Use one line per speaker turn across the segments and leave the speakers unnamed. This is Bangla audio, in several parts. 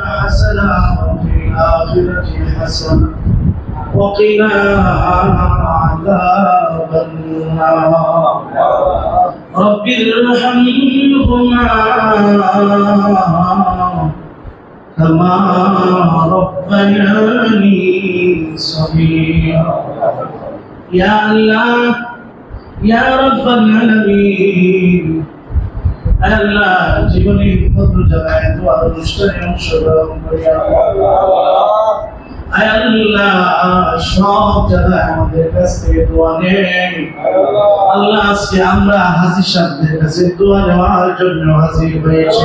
حسنة وفي الآخرة حسنة. وقنا عذاب النار. رب ارحمهما كما ربياني صغيرا. يا الله يا رب العالمين. আল্লাহ জীবনে কত জায়গায় দোয়ার অনুষ্ঠানে অংশগ্রহণ করি আল্লাহ। সব জায়গায় আমাদের কাছ থেকে দোয়া নেন। আল্লাহ, আজকে আমরা হাজির সাহেবদের কাছে দোয়া নেওয়ার জন্য হাজির হয়েছি।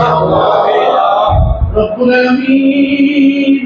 রব্বুল আলামিন।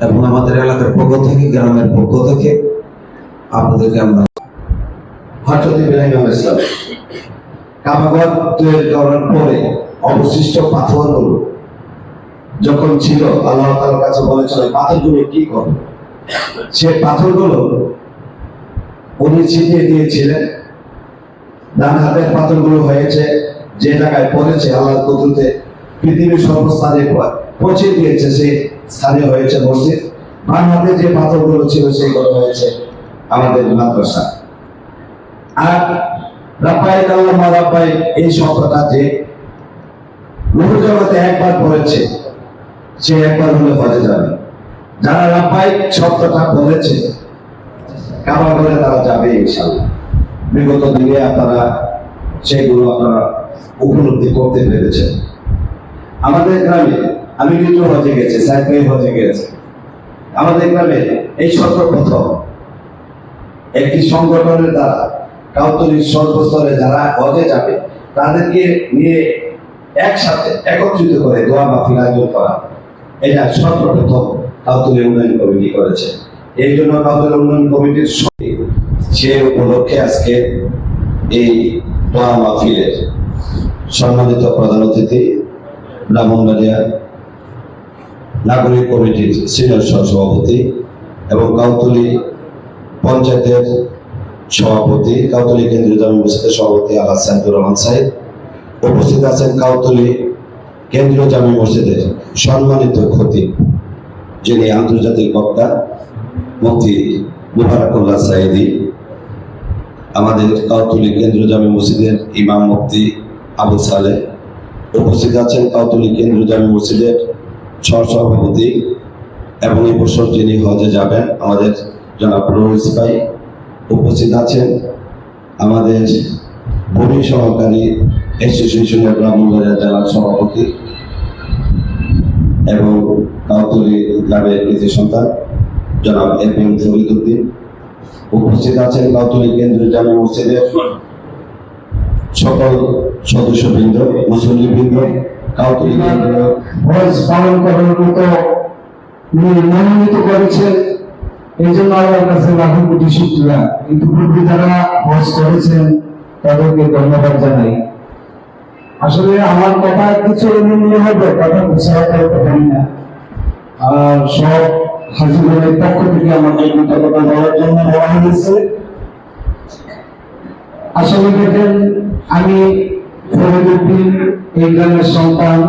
এবং আমাদের এলাকার পক্ষ থেকে, গ্রামের পক্ষ থেকে আপনাদেরকে আমরা পরে অবশিষ্ট পাথরগুলো যখন ছিল, আল্লাহ তাআলার কাছে বলেছিল "এই পাথরগুলো কি উনি ছিটিয়ে দিয়েছিলেন। ডান হাতের হয়েছে, যে জায়গায় পড়েছে, আল্লাহর কুদরতে পৃথিবীর সর্বস্থানে পৌঁছে দিয়েছে সেই স্থানে হয়েছে মসজিদ। বাম যে পাথরগুলো ছিল সেগুলো হয়েছে আমাদের মাদ্রাসা। আর রাব্বাই আল্লাহ রাব্বাই এই শব্দটা যে জগতে একবার পড়েছে, সে একবার হলে হজে যাবে। যারা রাব্বাই শব্দটা বলেছে কাবা করে তারা যাবে ইনশাল্লাহ বিগত দিনে আপনারা সেগুলো আপনারা উপলব্ধি করতে পেরেছেন। আমাদের গ্রামে আমি কিন্তু হজে গেছি সাইকেল হজে গেছি। আমাদের গ্রামে এই সর্বপ্রথম একটি সংগঠনের দ্বারা কাউতলির সর্বস্তরে যারা হজে যাবে, তাদেরকে নিয়ে একসাথে একত্রিত করে দোয়া মাহফিল আয়োজন করা এটা সর্বপ্রথম কাউতলি উন্নয়ন কমিটি করেছে। এই জন্য কাউতলি উন্নয়ন কমিটির সঙ্গে সে উপলক্ষে আজকে এই দোয়া মাহফিলের সম্মানিত প্রধান অতিথি ব্রাহ্মণবাড়িয়া নাগরিক কমিটির সিনিয়র সভাপতি এবং কাউতলি পঞ্চায়েতের সভাপতি কাউতলি কেন্দ্রীয় জামি মসজিদের সভাপতি আল্লাহ সাইদুর রহমান সাহেব। উপস্থিত আছেন কাউতলি কেন্দ্রীয় জামি মসজিদের সম্মানিত ক্ষতি যিনি আন্তর্জাতিক বক্তা, মুফতি মুবারকুল্লাহ সাইদি আমাদের কাউতলি কেন্দ্রীয় জামি মসজিদের ইমাম মুক্তি আবু সালে উপস্থিত আছেন কাউতলি কেন্দ্রীয় জামি মসজিদের সহসভাপতি এবং এই বছর যিনি হজে যাবেন, আমাদের জনাব রোহিস উপস্থিত আছেন। আমাদের ভূমি সহকারী অ্যাসোসিয়েশনের ব্রাহ্মণবাড়িয়া জেলার সভাপতি এবং কাউতলি গ্রামের কৃতি সন্তান, জনাব এম ফরিদুদ্দিন উপস্থিত আছেন কাউতলি কেন্দ্রীয় জামি মসজিদের সকল সদস্যবৃন্দ, মুসল্লিবৃন্দ। কাউতলি কেন্দ্রীয়
পালন করার মতো মনোনীত করেছেন। এই জন্য আল্লাহর কাছে লাখো কোটি শুক্রিয়া। ইতিপূর্বে যারা হজ করেছেন, তাদেরকে ধন্যবাদ জানাই। আসলে আমার কথা কিছু এমনি হবে, কথা পারি না। আর সব হাজিরের পক্ষ থেকে আমাকে দুটো কথা বলার জন্য বলা হয়েছে। আসলে দেখেন, আমি এই গ্রামের সন্তান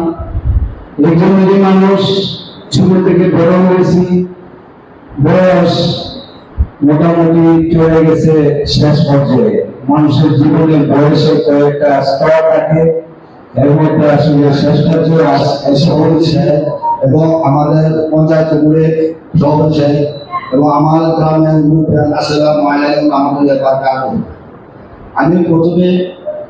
গ্রামেরই মানুষ, ছোট থেকে বড় হয়েছি, বয়স মোটামুটি চলে গেছে শেষ পর্যায়ে। মানুষের জীবনের বয়সের কয়েকটা স্তর থাকে, এর মধ্যে আসলে শেষ পর্যায়ে এসে পড়েছে
এবং আমাদের পঞ্চায়েত উপরে সভাপতি এবং আমার গ্রামের গ্রুপের আসলাম আলাইকুম রহমতুল্লাহ বারকাতুহ আমি প্রথমে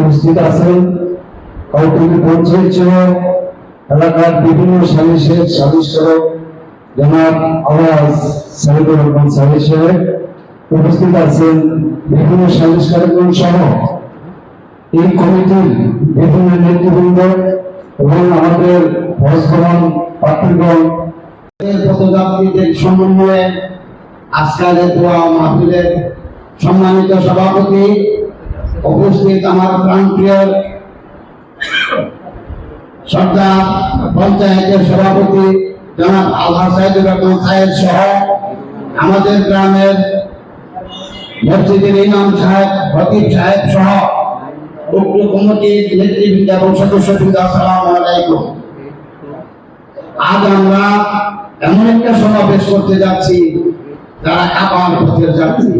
উপস্থিত আছেন কাউদুলি পঞ্চায়েত সহ এলাকার বিভিন্ন সালিশের সালিশ করক জনাব আওয়াজ সাইদুর রহমান উপস্থিত আছেন বিভিন্ন সালিশ কার্যক্রম সহ। এই কমিটির বিভিন্ন নেতৃবৃন্দ এবং আমাদের ভোজগণ পাত্রগণ
পদযাত্রীদের সমন্বয়ে আজকের দোয়া মাহফিলের সম্মানিত সভাপতি, উপস্থিত আমার প্রান্তীয় সর্দার পঞ্চায়েতের সভাপতি জনাব আল্লাহ সাইদুর রহমান সাহেব সহ আমাদের গ্রামের মসজিদের ইমাম সাহেব, খতিব সাহেব সহ উক্ত কমিটির নেতৃবৃন্দ এবং সদস্যবৃন্দ, আসসালামু আলাইকুম। আজ আমরা এমন একটা সমাবেশ করতে যাচ্ছি, যারা কাবার পথের যাত্রী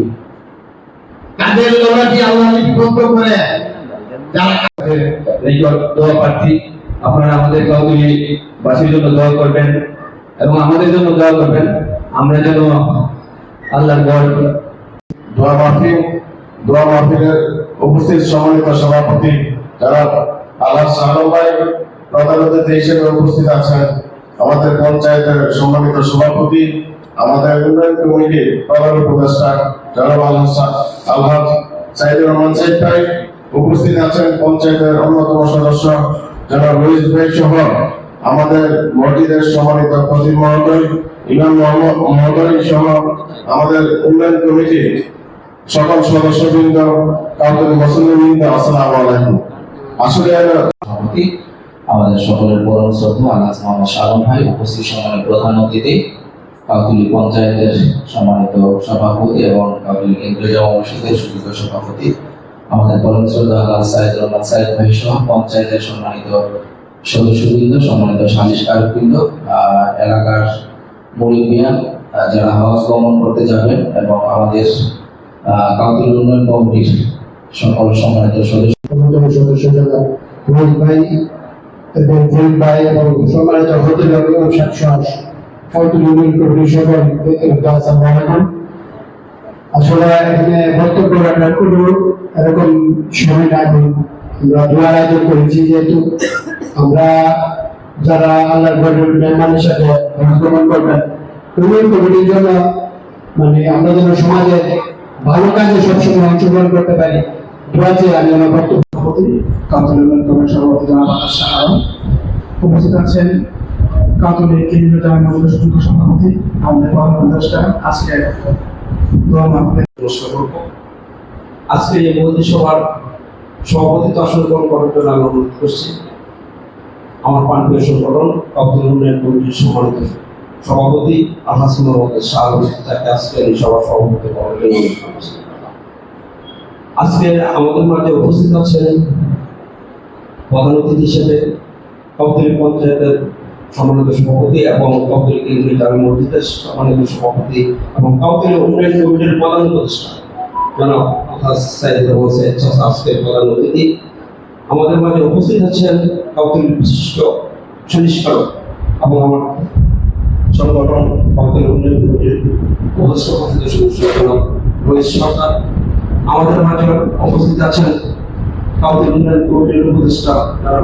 আল্লাহ করে?
দোয়া প্রার্থী, আপনারা আমাদের বাসীর জন্য দোয়া করবেন এবং আমাদের জন্য দোয়া করবেন। আমরা যেন আল্লাহর গড়
দোয়া মাহফিল, দোয়া মাহফিলের উপস্থিত সম্মানিত সভাপতি যারা আল্লাহ সাহালম ভাই প্রধান হিসেবে উপস্থিত আছেন, আমাদের পঞ্চায়েতের সম্মানিত সভাপতি, আমাদের উন্নয়ন কমিটির প্রধান উপদেষ্টা জনাব সাইদ ভাই উপস্থিত আছেন, পঞ্চায়েতের অন্যতম সদস্য জনাব ভাই সহ আমাদের মসজিদের সম্মানিত খতিব মহোদয়, ইমাম মহোদয় সহ আমাদের উন্নয়ন কমিটির সকল সদস্যবৃন্দ কাউকে মুসলিমবৃন্দ আসসালামু আলাইকুম। আসলে
আমাদের সকলের পরম শ্রদ্ধা আল্লাহ মোহাম্মদ শালম ভাই উপস্থিত সম্মানিত প্রধান অতিথি। কাউতুলি পঞ্চায়েতের সম্মানিত সভাপতি এবং কাউতুলি কেন্দ্রীয় মসজিদের সুযোগ্য সভাপতি আমাদের পরম শ্রদ্ধা আল্লাহ সাইদ রহমান সাইদ ভাই সহ পঞ্চায়েতের সম্মানিত সদস্যবৃন্দ, সম্মানিত সালিশকারবৃন্দ এলাকার মুরব্বিয়ান যারা হাউস গমন করতে যাবেন এবং আমাদের কাউতুলি উন্নয়ন কমিটির সকল সম্মানিত সদস্য
সদস্য ভাই এবং ভাই এবং সম্মানিত হতে যাবে কাউন্টিল ইউনিয়ন আসসালামু আলাইকুম আসলে এখানে বক্তব্য রাখার কোনো এরকম সময় নাই। আমরা দোয়ার আয়োজন করেছি যেহেতু আমরা যারা আল্লাহর ঘরের মেহমান হিসাবে অংশগ্রহণ করবেন ইউনিয়ন কমিটির জন্য মানে আমরা যেন সমাজে ভালো কাজে সবসময় অংশগ্রহণ করতে পারি দোয়া চেয়ে আমি আমার বক্তব্য। কাউন্সিল সভাপতি জনাব। উপস্থিত আছেন। কাউন্সিলের কেন্দ্রীয় জামা মসজিদের সুযোগ্য সভাপতি আমাদের প্রধান উপদেষ্টা আজকে দোয়া মাহফিলে
নমস্কার করব। আজকে এই মন্ত্রিসভার সভাপতিত্ব আসন গ্রহণ করার জন্য অনুরোধ করছি। আমার পান্ডীয় সংগঠন কাউতুল উন্নয়ন কমিটির সম্মানিত সভাপতি আলহাস মোহাম্মদ শাহ তাকে আজকে এই সভার সভাপতি করার জন্য আজকে আমাদের মাঝে উপস্থিত আছেন প্রধান অতিথি হিসেবে কাউতুলি পঞ্চায়েতের সম্মানিত এবং কাউতুলি সম্মানিত সভাপতি এবং কাউতুলি উন্নয়ন কমিটির প্রধান উপদেষ্টা। জনাব সাইদুর রহমান সাইদ আজকের প্রধান আমাদের মাঝে উপস্থিত আছেন কাউতুলি বিশিষ্ট সংস্কারক এবং আমার সংগঠন কাউতুলি উন্নয়ন কমিটির উপদেষ্টা সদস্য সরকার। আমাদের মাঝে উপস্থিত আছেন কাউতুলি উন্নয়ন কমিটির উপদেষ্টা, জনাব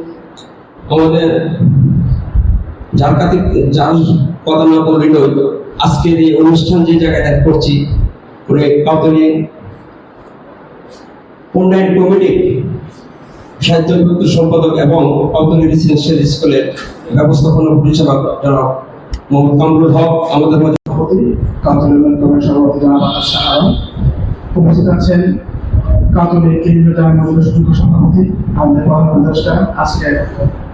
আমাদের যার কাছে যার কথা না বললেন আজকের এই অনুষ্ঠান যে জায়গায় এক করছি উন্নয়ন সম্পাদক এবং স্কুলের ব্যবস্থাপনা পরিচালক জনাব মোহাম্মদ কামরুল হক আমাদের মাঝে
কমিটির সভাপতি।
উপস্থিত আছেন কেন্দ্রীয় সভাপতি আমাদের আজকে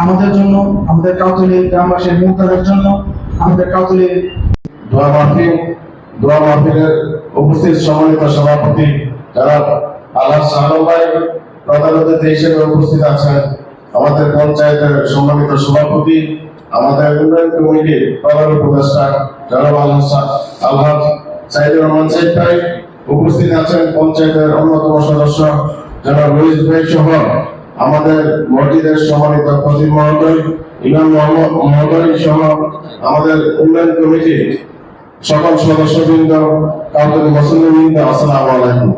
আমাদের জন্য, আমাদের কাউতলি গ্রামবাসীর মুক্তাদের জন্য, আমাদের কাউতলি
দোয়া মাহফিল, দোয়া মাহফিলের উপস্থিত সম্মানিত সভাপতি যারা আল্লাহ সাহালম ভাই প্রধান হিসেবে উপস্থিত আছেন, আমাদের পঞ্চায়েতের সম্মানিত সভাপতি, আমাদের উন্নয়ন কমিটির প্রধান উপদেষ্টা জনাব আল্লাহ আল্লাহ সাইদুর রহমান সাইদ ভাই উপস্থিত আছেন, পঞ্চায়েতের অন্যতম সদস্য জনাব রইস ভাই সহ আমাদের মসজিদের সম্মানিত খতিব মহোদয়, ইমাম মহোদয় সহ আমাদের উন্নয়ন কমিটির সকল সদস্যবৃন্দ কাউকে মুসলিমবৃন্দ আসসালামু আলাইকুম।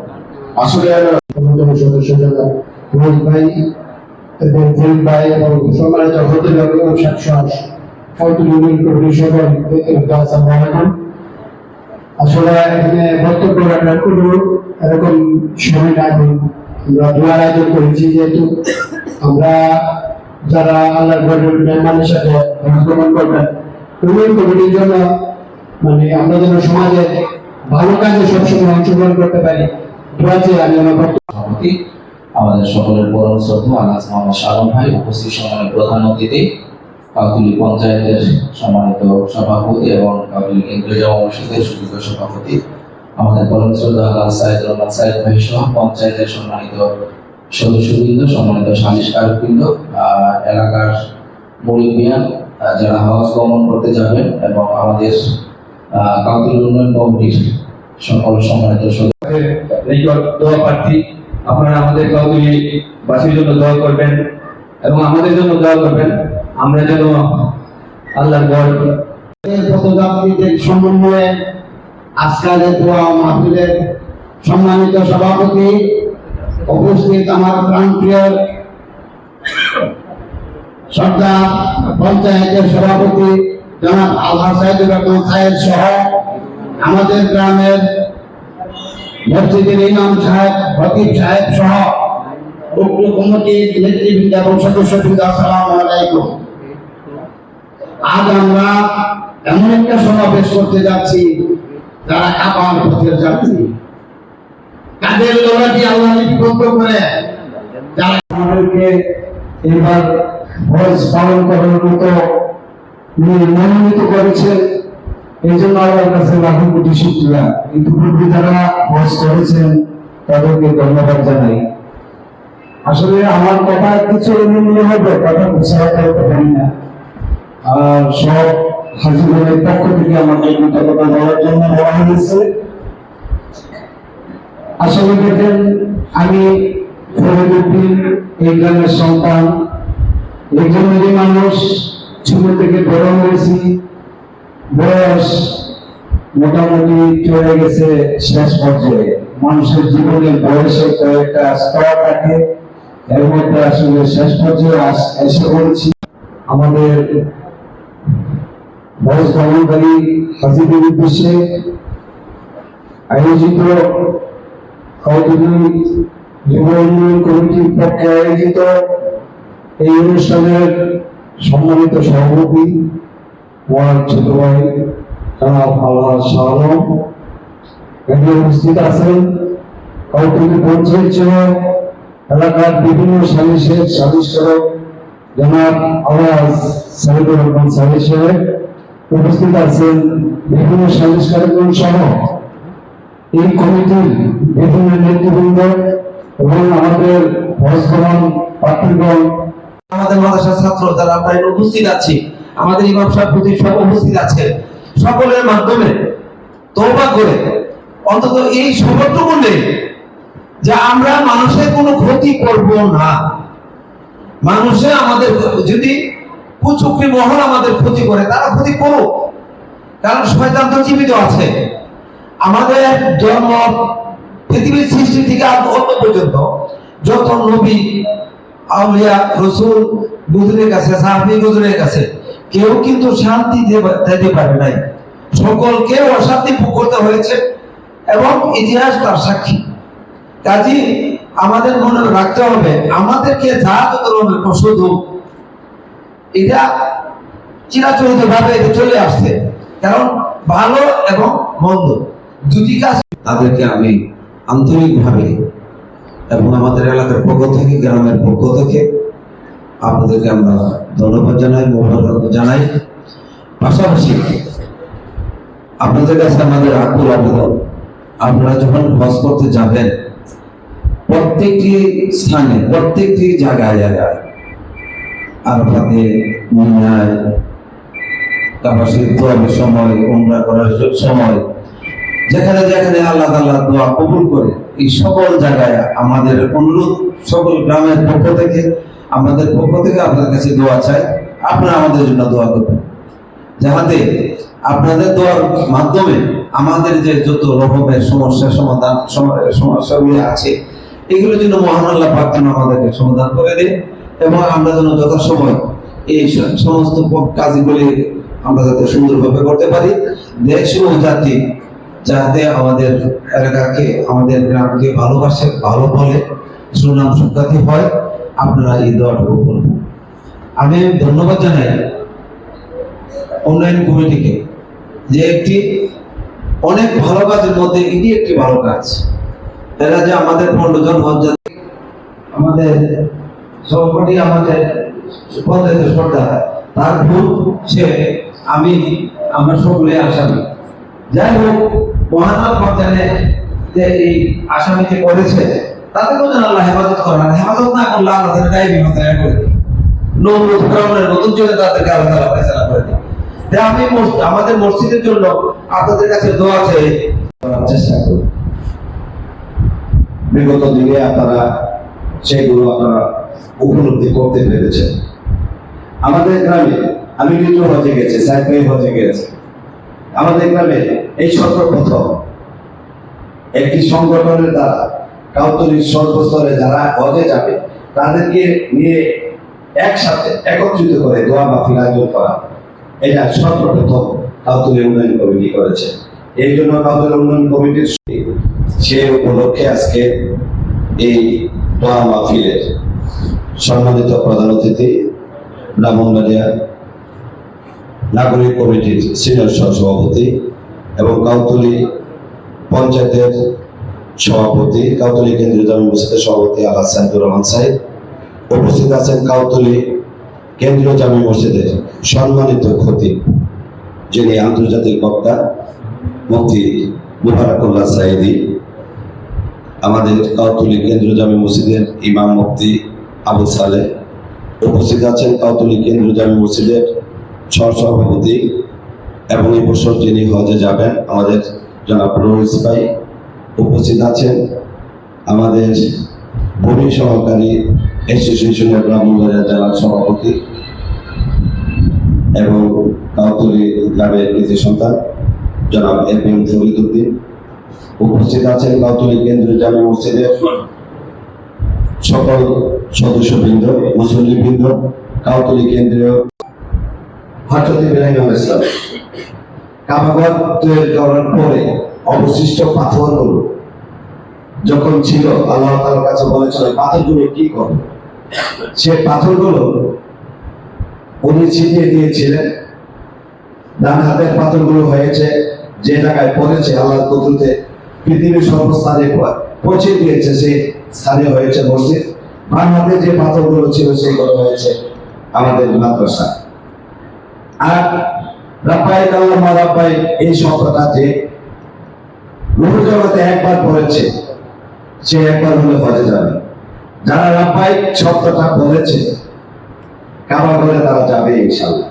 আসলে
অন্যতম সদস্য যারা ভাই এবং ফরিদ ভাই এবং সম্মানিত কমিটির সকল আসসালামু আলাইকুম। আসলে এখানে বক্তব্য রাখার কোনো এরকম সময় আমরা দোয়ার আয়োজন করেছি যেহেতু আমরা যারা আল্লাহর ঘরের মেহমান হিসাবে অংশগ্রহণ করবেন ইউনিয়ন কমিটির জন্য মানে আমরা যেন সমাজে ভালো কাজে সবসময় অংশগ্রহণ করতে পারি, দোয়া আমি আমার
সভাপতি, আমাদের সকলের পরম শ্রদ্ধা আলাস মোহাম্মদ শালম ভাই, উপস্থিত সম্মানিত প্রধান অতিথি কাউতুলি পঞ্চায়েতের সম্মানিত সভাপতি এবং কাউতুলি কেন্দ্রীয় জামা মসজিদের সুযোগ্য সভাপতি। আমাদের পরম শ্রদ্ধা আল্লাহ সাইদ রহমান সাইদ ভাই সহ পঞ্চায়েতের সম্মানিত সদস্যবৃন্দ সম্মানিত সালিশকারবৃন্দ এলাকার মুরব্বিয়ান আহ, যারা হাওয়াজ গমন করতে যাবেন এবং আমাদের কাউতুলি উন্নয়ন কমিটির সকল সম্মানিত সদস্য
দোয়া প্রার্থী আপনারা আমাদের কাউতুলি বাসীর জন্য দোয়া করবেন এবং আমাদের জন্য দোয়া করবেন। আমরা যেন আল্লাহর ঘর
পথযাত্রীদের সমন্বয়ে আজকের দোয়া মাহফিলের সম্মানিত সভাপতি উপস্থিত আমার প্রাণপ্রিয় সর্দার পঞ্চায়েতের সভাপতি জনাব আল্লাহ সাইদুর রহমান সাহেব সহ আমাদের গ্রামের মসজিদের ইমাম সাহেব, খতিব সাহেব সহ উক্ত কমিটির নেতৃবৃন্দ এবং সদস্যবৃন্দ আসসালামু আলাইকুম। আজ আমরা এমন একটা সমাবেশ করতে যাচ্ছি যারা কাপার পথের যাত্রী কাদের লড়াটি আল্লাহ লিপিবদ্ধ করে। যারা আমাদেরকে এবার ভোজ পালন করার মতো মনোনীত করেছেন এই জন্য আল্লাহর কাছে লাখো কোটি শুক্রিয়া। কিন্তু পূর্বে যারা ভোজ করেছেন, তাদেরকে ধন্যবাদ জানাই। আসলে আমার কথা কিছু মনে হবে, কথা করতে পারি না। আর সব হাজিরের পক্ষ থেকে দেওয়ার জন্য বলা হয়েছে। আসলে দেখেন আমি ফরিদুদ্দিন, এই গ্রামের সন্তান মানুষ ছোট থেকে বড় হয়েছি, বয়স মোটামুটি চলে গেছে শেষ পর্যায়ে। মানুষের জীবনে বয়সের কয়েকটা স্তর থাকে, এর মধ্যে আসলে শেষ পর্যায়ে এসে বলছি আমাদের বয়স ভ্রমণকারী হাজিদের উদ্দেশ্যে আয়োজিত যুব উন্নয়ন কমিটির পক্ষে আয়োজিত এই অনুষ্ঠানের সম্মানিত সভাপতি আমার ছোট ভাই জনাব আল্লাহ শাহরম এখানে উপস্থিত আছেন কৌতুলী পঞ্চায়েত সহ এলাকার বিভিন্ন সালিশের সালিশকারক জনাব আওয়াজ সাইদুর রহমান সাহেব সাহেব। উপস্থিত আছেন বিভিন্ন সালিশকারকগণ সহ এই কমিটির বিভিন্ন নেতৃবৃন্দ এবং আমাদের ভোজগ্রহণ প্রার্থীগণ,
আমাদের মাদ্রাসার ছাত্র যারা আমরা উপস্থিত আছি, আমাদের ইমাম সাহেব প্রতি সব উপস্থিত আছে সকলের মাধ্যমে তওবা করে অন্তত এই শপথটুকু নেই যে আমরা মানুষের কোনো ক্ষতি করব না। মানুষে আমাদের যদি কুচুকরি মহল আমাদের ক্ষতি করে, তারা ক্ষতি করুক। কারণ শয়তান তো জীবিত আছে। আমাদের জন্ম পৃথিবীর সৃষ্টি থেকে অন্ত পর্যন্ত। যত নবী, আউলিয়া, রসুল, গুজরের কাছে, সাহাবি গুজরের কাছে, কেউ কিন্তু শান্তি দিতে পারে নাই। সকলকে অশান্তি ভোগ করতে হয়েছে এবং ইতিহাস তার সাক্ষী। কাজী আমাদের মনে রাখতে হবে, আমাদেরকে যা হবে শুধু এটা চিরাচরিত ভাবে এটা চলে আসছে। কারণ ভালো এবং মন্দ দুটি কাজ। তাদেরকে আমি আন্তরিকভাবে এবং আমাদের এলাকার পক্ষ থেকে, গ্রামের পক্ষ থেকে আপনাদেরকে আমরা ধন্যবাদ জানাই মোবারক জানাই। পাশাপাশি আপনাদের কাছে আমাদের আকুল আবেদন, আপনারা যখন হজ করতে যাবেন, প্রত্যেকটি স্থানে, প্রত্যেকটি জায়গায় জায়গায় আরাফাতে মিনায় তারপর সেই দোয়াবের সময়, উমরা করার সময়, যেখানে যেখানে আল্লাহ তাআলা দোয়া কবুল করে, এই সকল জায়গায় আমাদের অনুরোধ, সকল গ্রামের পক্ষ থেকে, আমাদের পক্ষ থেকে আপনার কাছে দোয়া চাই, আপনারা আমাদের জন্য দোয়া করবেন। যাহাতে আপনাদের দোয়ার মাধ্যমে আমাদের যে যত রকমের সমস্যা সমাধান সম- সমস্যাগুলি আছে এগুলো যেন মহান আল্লাহ পাক আমাদেরকে সমাধান করে দেয় এবং আমরা যেন যথাসময় এই সমস্ত কাজগুলি আমরা যাতে সুন্দরভাবে করতে পারি। দেশ ও জাতি যাতে আমাদের এলাকাকে, আমাদের গ্রামকে ভালোবাসে, ভালো বলে, সুনাম সুখ্যাতি হয়, আপনারা এই দোয়াটুকু করবেন আমি ধন্যবাদ জানাই উন্নয়ন কমিটিকে যে একটি অনেক ভালো কাজের মধ্যে এটি একটি ভালো কাজ। এরা যে আমাদের পনেরো জন আমাদের সহপাঠী আমাদের পঞ্চায়েতের সর্দার তার ভুল সে আমি, আমরা সকলে আসামি। যাই হোক মহানাল পর্যায়ে যে এই আসামি যে করেছে, তাদেরকেও যেন আল্লাহ হেফাজত করেন, আর হেফাজত না করলে আল্লাহ তাদের গায়ে বিমাত করে নতুন কারণের নতুন জন্য তাদেরকে আল্লাহ তাআলা ফয়সালা করে দিই আমি আমাদের মসজিদের জন্য আপনাদের কাছে দোয়া
করার চেষ্টা করি। বিগত দিনে আপনারা সেগুলো আপনারা উপলব্ধি করতে পেরেছেন আমাদের গ্রামে আমি কিন্তু হজে গেছি সাইকেল হজে গেছি। আমাদের গ্রামে এই সর্বপ্রথম একটি সংগঠনের দ্বারা কাউতলির সর্বস্তরে যারা হজে যাবে, তাদেরকে নিয়ে একসাথে একত্রিত করে দোয়া মাহফিল আয়োজন করা এটা সর্বপ্রথম কাউতলি উন্নয়ন কমিটি করেছে। এই জন্য কাউতলি উন্নয়ন কমিটির সে উপলক্ষে আজকে এই দোয়া মাহফিলের সম্মানিত প্রধান অতিথি ব্রাহ্মণবাড়িয়া নাগরিক কমিটির সিনিয়র সহসভাপতি এবং কাউতলি পঞ্চায়েতের সভাপতি, কাউতলি কেন্দ্রীয় জামি মসজিদের সভাপতি আলাদ সাইদুর রহমান সাহেব। উপস্থিত আছেন কাউতলি কেন্দ্রীয় জামি মসজিদের সম্মানিত খতিব, যিনি আন্তর্জাতিক বক্তা, মুফতি মুবারকুল্লাহ সাইদি। আমাদের কাউতলি কেন্দ্রীয় জামি মসজিদের ইমাম মুফতি আবু সালে উপস্থিত আছেন কাউতলি কেন্দ্রীয় জামি মসজিদের সভাপতি এবং এই বছর যিনি হজে যাবেন, আমাদের জনাব রোহিস ভাই উপস্থিত আছেন। আমাদের ভূমি সহকারী অ্যাসোসিয়েশনের ব্রাহ্মণবাড়িয়া জেলার সভাপতি এবং কাউতলি গ্রামের কৃতি সন্তান জনাব এম ফরিদুদ্দিন উপস্থিত আছেন কাউতলি কেন্দ্রীয় জামে মসজিদের সকল সদস্যবৃন্দ, মুসল্লিবৃন্দ, কাউতলি কেন্দ্রীয় হজরত ইব্রাহিম ইসলাম কাবাগর তৈরি করার পরে অবশিষ্ট পাথরগুলো যখন ছিল, আল্লাহ তাআলার কাছে বলেছিল পাথরগুলো কি করবে সে পাথরগুলো উনি ছিটিয়ে দিয়েছিলেন। ডান হাতের পাথরগুলো হয়েছে, যে জায়গায় পড়েছে আল্লাহর কুদরতে, পৃথিবীর সর্বস্থানে পৌঁছে দিয়েছে সেই স্থানে হয়েছে মসজিদ। হাতে যে পাথরগুলো ছিল, সেগুলো হয়েছে আমাদের মাদ্রাসা। আর রাব্বাই কাল্লামা রাব্বাই এই শব্দটা যে রুহু একবার পড়েছে সে একবার হলে হজে যাবে। যারা রাব্বাই শব্দটা বলেছে, কাবা করে তারা যাবে ইনশাআল্লাহ